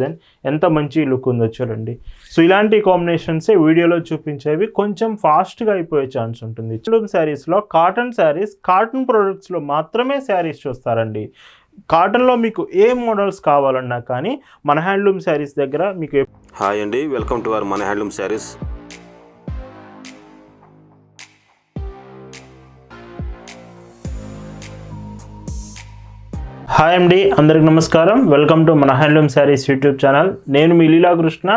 Then ఎంత మంచి look ఉందో చూడండి. సో ఇలాంటి కాంబినేషన్సే వీడియోలో చూపించేవి కొంచెం ఫాస్ట్గా అయిపోయే ఛాన్స్ ఉంటుంది. చిలుమ్ శారీస్లో కాటన్ శారీస్ కాటన్ ప్రొడక్ట్స్లో మాత్రమే శారీస్ చూస్తారండి. కాటన్లో మీకు ఏ మోడల్స్ కావాలన్నా కానీ మన హ్యాండ్లూమ్ శారీస్ దగ్గర మీకు హాయ్ అండి వెల్కమ్ టు అవర్ మన హ్యాండ్లూమ్ శారీస్ హాయ్ అండి అందరికి నమస్కారం. వెల్కమ్ టు మన హ్యాండ్లూమ్ శారీస్ యూట్యూబ్ ఛానల్ నేను మీ లీలాకృష్ణ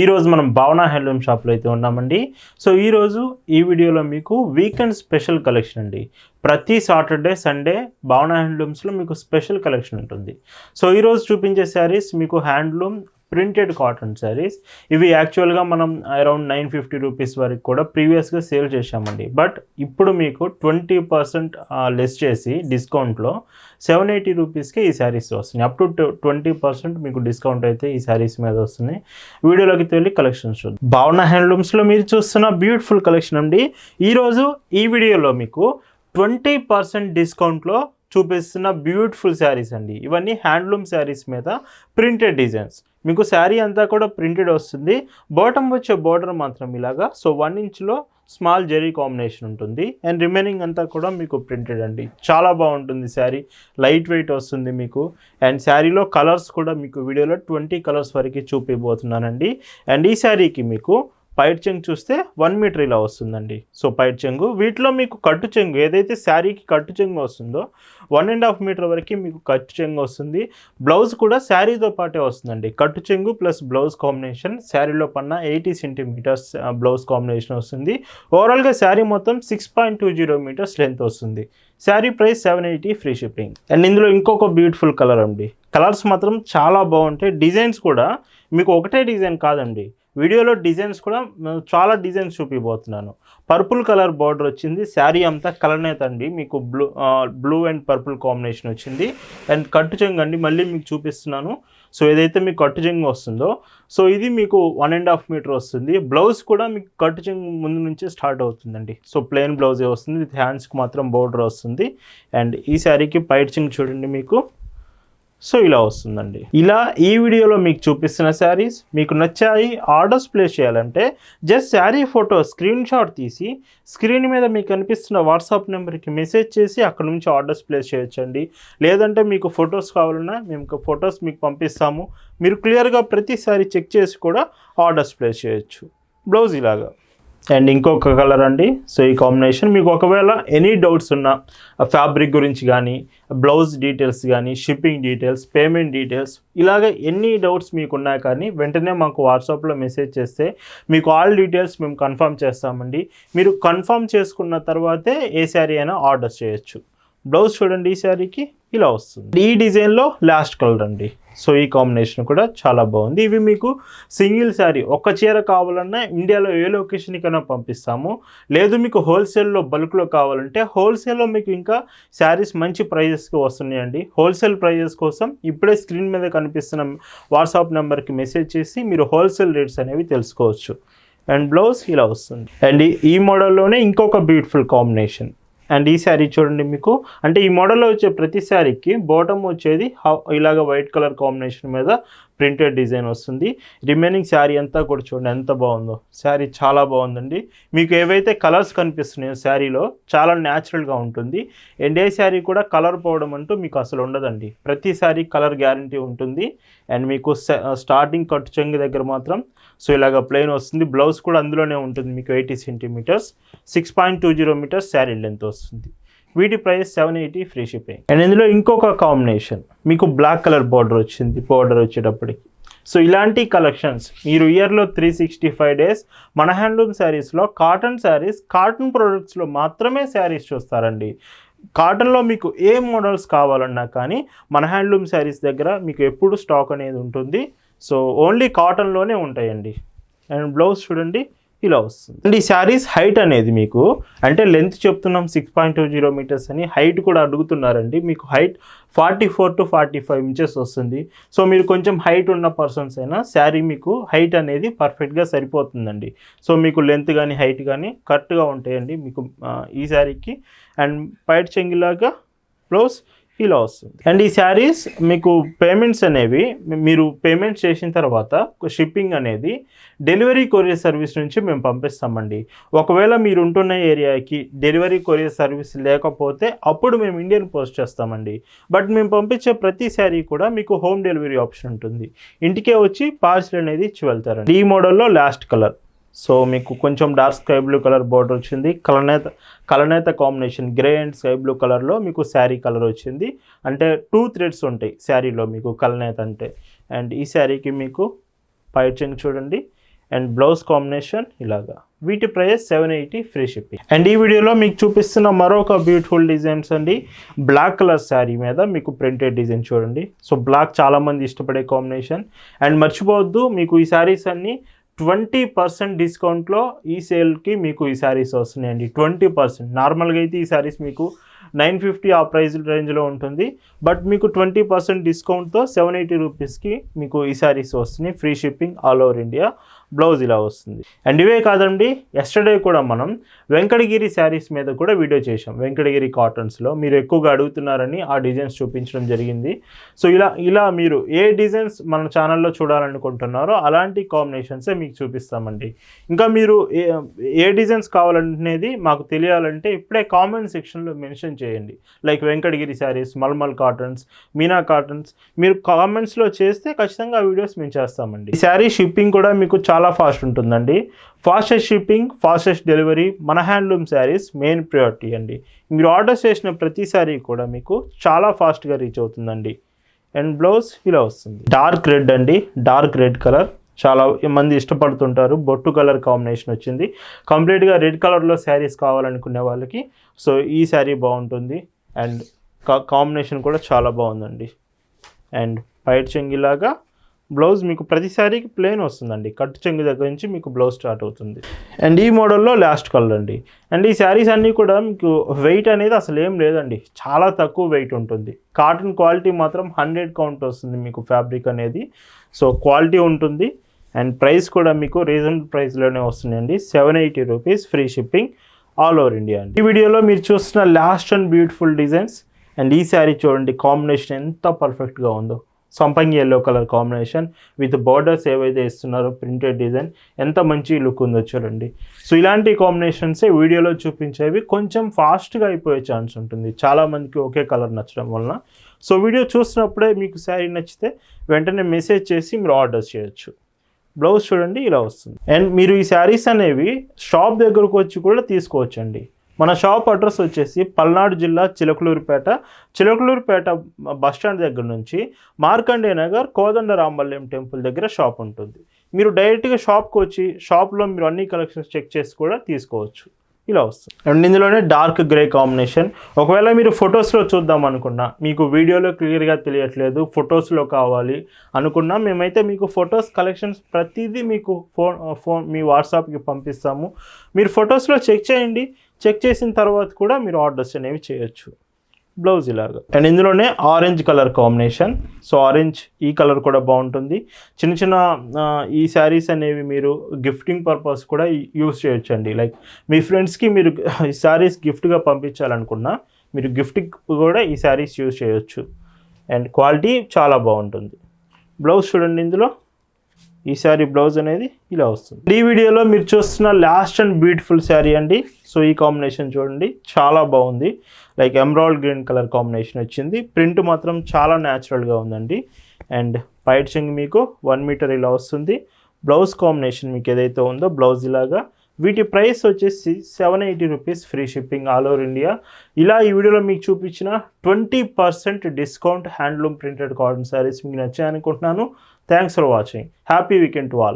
ఈరోజు మనం భావన హ్యాండ్లూమ్ షాప్లో అయితే ఉన్నామండి. సో ఈరోజు ఈ వీడియోలో మీకు వీకెండ్ స్పెషల్ కలెక్షన్ అండి. ప్రతి సాటర్డే సండే భావన హ్యాండ్లూమ్స్లో మీకు స్పెషల్ కలెక్షన్ ఉంటుంది. సో ఈరోజు చూపించే శారీస్ మీకు హ్యాండ్లూమ్ ప్రింటెడ్ కాటన్ శారీస్. ఇవి యాక్చువల్గా మనం అరౌండ్ నైన్ ఫిఫ్టీ రూపీస్ వరకు కూడా ప్రీవియస్గా సేల్ చేశామండి. బట్ ఇప్పుడు మీకు ట్వంటీ పర్సెంట్ లెస్ చేసి డిస్కౌంట్లో సెవెన్ ఎయిటీ రూపీస్కి ఈ శారీస్ వస్తున్నాయి. అప్ టు ట్వంటీ పర్సెంట్ మీకు డిస్కౌంట్ అయితే ఈ శారీస్ మీద వస్తున్నాయి. వీడియోలోకి వెళ్ళి కలెక్షన్స్ చూద్దాం. భావన హ్యాండ్లూమ్స్లో మీరు చూస్తున్న బ్యూటిఫుల్ కలెక్షన్ అండి. ఈరోజు ఈ వీడియోలో మీకు ట్వంటీ పర్సెంట్ డిస్కౌంట్లో చూపిస్తున్న బ్యూటిఫుల్ శారీస్ అండి. ఇవన్నీ హ్యాండ్లూమ్ శారీస్ మీద ప్రింటెడ్ డిజైన్స్ మీకు శారీ అంతా కూడా ప్రింటెడ్ వస్తుంది. బాటమ్ వచ్చే బార్డర్ మాత్రం ఇలాగా. సో వన్ ఇంచ్లో స్మాల్ జెరీ కాంబినేషన్ ఉంటుంది. అండ్ రిమైనింగ్ అంతా కూడా మీకు ప్రింటెడ్ అండి. చాలా బాగుంటుంది శారీ. లైట్ వెయిట్ వస్తుంది మీకు. అండ్ శారీలో కలర్స్ కూడా మీకు వీడియోలో ట్వంటీ కలర్స్ వరకు చూపిపోతున్నానండి అండ్ ఈ శారీకి మీకు పైట్ చెంగు చూస్తే వన్ మీటర్ ఇలా వస్తుందండి. సో పైట్ చెంగు. వీటిలో మీకు కట్టు చెంగు ఏదైతే శారీకి కట్టు చెంగు వస్తుందో వన్ అండ్ హాఫ్ మీటర్ వరకు మీకు కట్టు చెంగు వస్తుంది. బ్లౌజ్ కూడా శారీతో పాటే వస్తుందండి. కట్టు చెంగు ప్లస్ బ్లౌజ్ కాంబినేషన్ శారీలో పన్న ఎయిటీ సెంటీమీటర్స్ బ్లౌజ్ కాంబినేషన్ వస్తుంది. ఓవరాల్గా శారీ మొత్తం six point two zero metres length వస్తుంది. Saree price seven eighty free shipping. And ఇందులో ఇంకొక బ్యూటిఫుల్ కలర్ అండి. కలర్స్ మాత్రం చాలా బాగుంటాయి. డిజైన్స్ కూడా మీకు ఒకటే డిజైన్ కాదండి. వీడియోలో డిజైన్స్ కూడా చాలా డిజైన్స్ చూపిపోతున్నాను పర్పుల్ కలర్ బార్డర్ వచ్చింది. శారీ అంతా కలర్నేత అండి మీకు blue blue and purple combination వచ్చింది. అండ్ కట్టు చెంగు అండి. మళ్ళీ మీకు చూపిస్తున్నాను. సో ఏదైతే మీకు కట్టు చెంగు వస్తుందో సో ఇది మీకు వన్ అండ్ హాఫ్ మీటర్ వస్తుంది. బ్లౌజ్ కూడా మీకు కట్టు చెంగు ముందు నుంచే స్టార్ట్ అవుతుందండి. సో ప్లెయిన్ బ్లౌజే వస్తుంది. విత్ హ్యాండ్స్కి మాత్రం బోర్డర్ వస్తుంది. అండ్ ఈ శారీకి పైట్ చెంగు చూడండి మీకు. సో ఇలా వస్తుందండి. ఇలా ఈ వీడియోలో మీకు చూపిస్తున్న శారీస్ మీకు నచ్చాయి ఆర్డర్స్ ప్లేస్ చేయాలంటే just sari photo screenshot తీసి స్క్రీన్ మీద మీకు కనిపిస్తున్న వాట్సాప్ నెంబర్కి మెసేజ్ చేసి అక్కడ నుంచి ఆర్డర్స్ ప్లేస్ చేయొచ్చండి. లేదంటే మీకు ఫొటోస్ కావాలన్నా మేము ఫొటోస్ మీకు పంపిస్తాము. మీరు క్లియర్గా ప్రతిసారి చెక్ చేసి కూడా ఆర్డర్స్ ప్లేస్ చేయొచ్చు. బ్లౌజ్ ఇలాగా. అండ్ ఇంకొక కలర్ అండి. సో ఈ కాంబినేషన్ మీకు ఒకవేళ ఎనీ డౌట్స్ ఉన్నా ఫ్యాబ్రిక్ గురించి కానీ బ్లౌజ్ డీటెయిల్స్ కానీ షిప్పింగ్ డీటెయిల్స్ పేమెంట్ డీటెయిల్స్ ఇలాగ ఎన్ని డౌట్స్ మీకు ఉన్నాయి కానీ వెంటనే మాకు వాట్సాప్లో మెసేజ్ చేస్తే మీకు ఆల్ డీటెయిల్స్ మేము కన్ఫర్మ్ చేస్తామండి. మీరు కన్ఫర్మ్ చేసుకున్న తర్వాతే ఏ శారీ అయినా ఆర్డర్ చేయొచ్చు. బ్లౌజ్ చూడండి ఈ శారీకి. ఇలా వస్తుంది. ఈ డిజైన్లో లాస్ట్ కలర్ అండి. సో ఈ కాంబినేషన్ కూడా చాలా బాగుంది. ఇవి మీకు సింగిల్ శారీ ఒక్క చీర కావాలన్నా ఇండియాలో ఏ లొకేషన్కైనా పంపిస్తాము. లేదు మీకు హోల్సేల్లో బల్క్లో కావాలంటే హోల్సేల్లో మీకు ఇంకా శారీస్ మంచి ప్రైజెస్కి వస్తున్నాయండి. హోల్సేల్ ప్రైజెస్ కోసం ఇప్పుడే స్క్రీన్ మీద కనిపిస్తున్న వాట్సాప్ నెంబర్కి మెసేజ్ చేసి మీరు హోల్సేల్ రేట్స్ అనేవి తెలుసుకోవచ్చు. అండ్ బ్లౌజ్ ఇలా వస్తుంది. అండ్ ఈ- ఈ మోడల్లోనే ఇంకొక బ్యూటిఫుల్ కాంబినేషన్ అండ్ ఈ శారీ చూడండి మీకు. అంటే ఈ మోడల్లో వచ్చే ప్రతి శారీకి బాటమ్ వచ్చేది హౌ- ఇలాగ వైట్ కలర్ కాంబినేషన్ మీద ప్రింటెడ్ డిజైన్ వస్తుంది. రిమైనింగ్ శారీ అంతా కూడా చూడండి ఎంత బాగుందో. శారీ చాలా బాగుందండి. మీకు ఏవైతే కలర్స్ కనిపిస్తున్నాయో శారీలో చాలా న్యాచురల్గా ఉంటుంది. అండ్ ఏ శారీ కూడా కలర్ పోవడం అంటూ మీకు అసలు ఉండదండి. ప్రతి శారీ కలర్ గ్యారంటీ ఉంటుంది. అండ్ మీకు స్టార్టింగ్ కట్ చెంగు దగ్గర మాత్రం సో ఇలాగ ప్లెయిన్ వస్తుంది. బ్లౌజ్ కూడా అందులోనే ఉంటుంది మీకు eighty centimetres. Six point two zero metres saree length వస్తుంది. వీటి price seven eighty free shipping. And ఇందులో ఇంకొక కాంబినేషన్. మీకు బ్లాక్ కలర్ బార్డర్ వచ్చింది బార్డర్ వచ్చేటప్పటికి. సో ఇలాంటి కలెక్షన్స్ మీరు ఇయర్లో త్రీ సిక్స్టీ ఫైవ్ డేస్ మన హ్యాండ్లూమ్ శారీస్లో కాటన్ శారీస్ కాటన్ ప్రొడక్ట్స్లో మాత్రమే శారీస్ చూస్తారండి. కాటన్లో మీకు ఏ మోడల్స్ కావాలన్నా కానీ మన హ్యాండ్లూమ్ శారీస్ దగ్గర మీకు ఎప్పుడు స్టాక్ అనేది ఉంటుంది. సో ఓన్లీ కాటన్లోనే ఉంటాయండి. అండ్ బ్లౌజ్ చూడండి ఇలా వస్తుంది. అండ్ ఈ శారీస్ హైట్ అనేది మీకు అంటే లెంత్ చెప్తున్నాం six point two zero metres అని. హైట్ కూడా అడుగుతున్నారండి. మీకు height forty four to forty five inches వస్తుంది. సో మీరు కొంచెం హైట్ ఉన్న పర్సన్స్ అయినా శారీ మీకు హైట్ అనేది పర్ఫెక్ట్గా సరిపోతుందండి. సో మీకు లెంత్ కానీ హైట్ కానీ కరెక్ట్గా ఉంటాయండి. మీకు ఈ శారీకి. అండ్ పైట్ చెంగిలాగా ప్లస్ ఇలా వస్తుంది అండ్ ఈ శారీస్ మీకు పేమెంట్స్ అనేవి మీరు పేమెంట్ చేసిన తర్వాత షిప్పింగ్ అనేది డెలివరీ కొరియర్ సర్వీస్ నుంచి మేము పంపిస్తామండి. ఒకవేళ మీరు ఉంటున్న ఏరియాకి డెలివరీ కొరియర్ సర్వీస్ లేకపోతే అప్పుడు మేము ఇండియన్ పోస్ట్ చేస్తామండి. బట్ మేము పంపించే ప్రతి శారీ కూడా మీకు హోమ్ డెలివరీ ఆప్షన్ ఉంటుంది. ఇంటికే వచ్చి పార్సిల్ అనేది ఇచ్చి వెళ్తారండి. ఈ మోడల్లో లాస్ట్ కలర్. సో మీకు కొంచెం dark sky blue colour border వచ్చింది. కలనేత కలనేత combination grey and sky blue కలర్లో మీకు శారీ కలర్ వచ్చింది. అంటే టూ థ్రెడ్స్ ఉంటాయి శారీలో మీకు కలనేత అంటే. అండ్ ఈ శారీకి మీకు పైచింగ్ చూడండి. అండ్ బ్లౌజ్ కాంబినేషన్ ఇలాగా. వీటి price seven eighty free shipping and ఈ వీడియోలో మీకు చూపిస్తున్న మరొక బ్యూటిఫుల్ డిజైన్స్ అండి. బ్లాక్ కలర్ శారీ మీద మీకు ప్రింటెడ్ డిజైన్ చూడండి. సో బ్లాక్ చాలామంది ఇష్టపడే కాంబినేషన్ అండ్ మర్చిపోవద్దు మీకు ఈ శారీస్ అన్నీ ట్వంటీ పర్సెంట్ డిస్కౌంట్లో ఈ సేల్కి మీకు ఈ శారీస్ వస్తున్నాయండి. Twenty percent. నార్మల్గా అయితే ఈ శారీస్ మీకు నైన్ ఫిఫ్టీ ఆ ప్రైస్ రేంజ్లో ఉంటుంది. బట్ మీకు ట్వంటీ పర్సెంట్ డిస్కౌంట్తో సెవెన్ ఎయిటీ రూపీస్కి మీకు ఈ శారీస్ వస్తున్నాయి. Free shipping all over India. Blouse ఇలా వస్తుంది. అండ్ ఇవే కాదండి ఎస్టర్డే కూడా మనం వెంకటగిరి శారీస్ మీద కూడా వీడియో చేసాం వెంకటగిరి కాటన్స్లో మీరు ఎక్కువగా అడుగుతున్నారని ఆ డిజైన్స్ చూపించడం జరిగింది. సో ఇలా ఇలా మీరు ఏ డిజైన్స్ మన ఛానల్లో చూడాలనుకుంటున్నారో అలాంటి కాంబినేషన్సే మీకు చూపిస్తామండి. ఇంకా మీరు ఏ ఏ డిజైన్స్ కావాలనేది మాకు తెలియాలంటే ఇప్పుడే కామెంట్ సెక్షన్లో మెన్షన్ చేయండి. Like Venkatagiri saris mulmul cottons Meena cottons మీరు కామెంట్స్లో చేస్తే ఖచ్చితంగా ఆ వీడియోస్ మేము చేస్తామండి. శారీ షిప్పింగ్ కూడా మీకు చాలా చాలా ఫాస్ట్ ఉంటుందండి. ఫాస్టెస్ట్ షిప్పింగ్ ఫాస్టెస్ట్ డెలివరీ మన హ్యాండ్లూమ్ శారీస్ మెయిన్ ప్రియారిటీ అండి. మీరు ఆర్డర్ చేసిన ప్రతి శారీ కూడా మీకు చాలా ఫాస్ట్గా రీచ్ అవుతుందండి. అండ్ బ్లౌజ్ ఇలా వస్తుంది. డార్క్ రెడ్ అండి. డార్క్ రెడ్ కలర్ చాలా మంది ఇష్టపడుతుంటారు. బొట్టు కలర్ కాంబినేషన్ వచ్చింది. కంప్లీట్గా రెడ్ కలర్లో శారీస్ కావాలనుకునే వాళ్ళకి సో ఈ శారీ బాగుంటుంది. అండ్ కాంబినేషన్ కూడా చాలా బాగుందండి. అండ్ పైట్ చెంగిలాగా బ్లౌజ్ మీకు ప్రతిసారి ప్లేన్ ప్లెయిన్ వస్తుందండి. కట్టు చెంగు దగ్గర నుంచి మీకు బ్లౌజ్ స్టార్ట్ అవుతుంది. అండ్ ఈ మోడల్లో లాస్ట్ కలర్ అండి. అండ్ ఈ శారీస్ అన్నీ కూడా మీకు వెయిట్ అనేది అసలు ఏం లేదండి. చాలా తక్కువ వెయిట్ ఉంటుంది. కాటన్ క్వాలిటీ మాత్రం హండ్రెడ్ కౌంట్ వస్తుంది మీకు ఫ్యాబ్రిక్ అనేది. సో క్వాలిటీ ఉంటుంది. అండ్ ప్రైస్ కూడా మీకు రీజనబుల్ ప్రైస్లోనే వస్తుందండి. Seven eighty rupees free shipping all over India అండి. ఈ వీడియోలో మీరు చూస్తున్న last and beautiful designs and ఈ శారీ చూడండి కాంబినేషన్ ఎంత పర్ఫెక్ట్గా ఉందో. సంపంగి yellow colour combination with borders ఏవైతే ఇస్తున్నారో ప్రింటెడ్ డిజైన్ ఎంత మంచి లుక్ ఉందో చూడండి. సో ఇలాంటి కాంబినేషన్సే వీడియోలో చూపించేవి కొంచెం ఫాస్ట్గా అయిపోయే ఛాన్స్ ఉంటుంది. చాలామందికి ఒకే కలర్ నచ్చడం వలన. సో వీడియో చూసినప్పుడే మీకు శారీ నచ్చితే వెంటనే మెసేజ్ చేసి మీరు ఆర్డర్ చేయొచ్చు. బ్లౌజ్ చూడండి ఇలా వస్తుంది. అండ్ మీరు ఈ శారీస్ అనేవి షాప్ దగ్గరకు వచ్చి కూడా తీసుకోవచ్చండి. మన షాప్ అడ్రస్ వచ్చేసి పల్నాడు జిల్లా చిలకలూరుపేట. చిలకలూరుపేట బస్ స్టాండ్ దగ్గర నుంచి మార్కండే నగర్ కోదండ రామల్యం టెంపుల్ దగ్గర షాప్ ఉంటుంది. మీరు డైరెక్ట్గా షాప్కి వచ్చి షాప్లో మీరు అన్ని కలెక్షన్స్ చెక్ చేసి కూడా తీసుకోవచ్చు. ఇలా వస్తుంది. అండ్ ఇందులోనే డార్క్ గ్రే కాంబినేషన్. ఒకవేళ మీరు ఫొటోస్లో చూద్దాం అనుకున్నా మీకు వీడియోలో క్లియర్గా తెలియట్లేదు ఫొటోస్లో కావాలి అనుకున్నా మేమైతే మీకు ఫొటోస్ కలెక్షన్స్ ప్రతిదీ మీకు ఫోన్ ఫోన్ మీ వాట్సాప్కి పంపిస్తాము. మీరు ఫొటోస్లో చెక్ చేయండి. చెక్ చేసిన తర్వాత కూడా మీరు ఆర్డర్స్ అనేవి చేయొచ్చు. బ్లౌజ్ ఇలాగా. అండ్ ఇందులోనే orange colour combination. So orange ఈ కలర్ కూడా బాగుంటుంది. చిన్న చిన్న ఈ శారీస్ అనేవి మీరు గిఫ్టింగ్ పర్పస్ కూడా యూస్ చేయొచ్చండి. లైక్ మీ ఫ్రెండ్స్కి మీరు ఈ శారీస్ గిఫ్ట్గా పంపించాలనుకున్నా మీరు గిఫ్ట్కి కూడా ఈ శారీస్ యూస్ చేయొచ్చు. అండ్ క్వాలిటీ చాలా బాగుంటుంది. బ్లౌజ్ చూడండి ఇందులో. ఈ శారీ బ్లౌజ్ అనేది ఇలా వస్తుంది. ఈ వీడియోలో మీరు చూస్తున్న లాస్ట్ అండ్ బ్యూటిఫుల్ శారీ అండి. సో ఈ కాంబినేషన్ చూడండి. చాలా బాగుంది. Like emerald green colour combination వచ్చింది. ప్రింట్ మాత్రం చాలా న్యాచురల్గా ఉందండి. అండ్ పైట్ చెంగ్ మీకు వన్ మీటర్ ఇలా వస్తుంది. బ్లౌజ్ కాంబినేషన్ మీకు ఏదైతే ఉందో బ్లౌజ్ ఇలాగా వీటి ప్రైస్ వచ్చేసి seven eighty rupees free shipping all over India. ఇలా ఈ వీడియోలో మీకు చూపించిన twenty percent discount handloom printed cotton saris మీకు నచ్చాయనుకుంటున్నాను. Thanks for watching happy weekend to all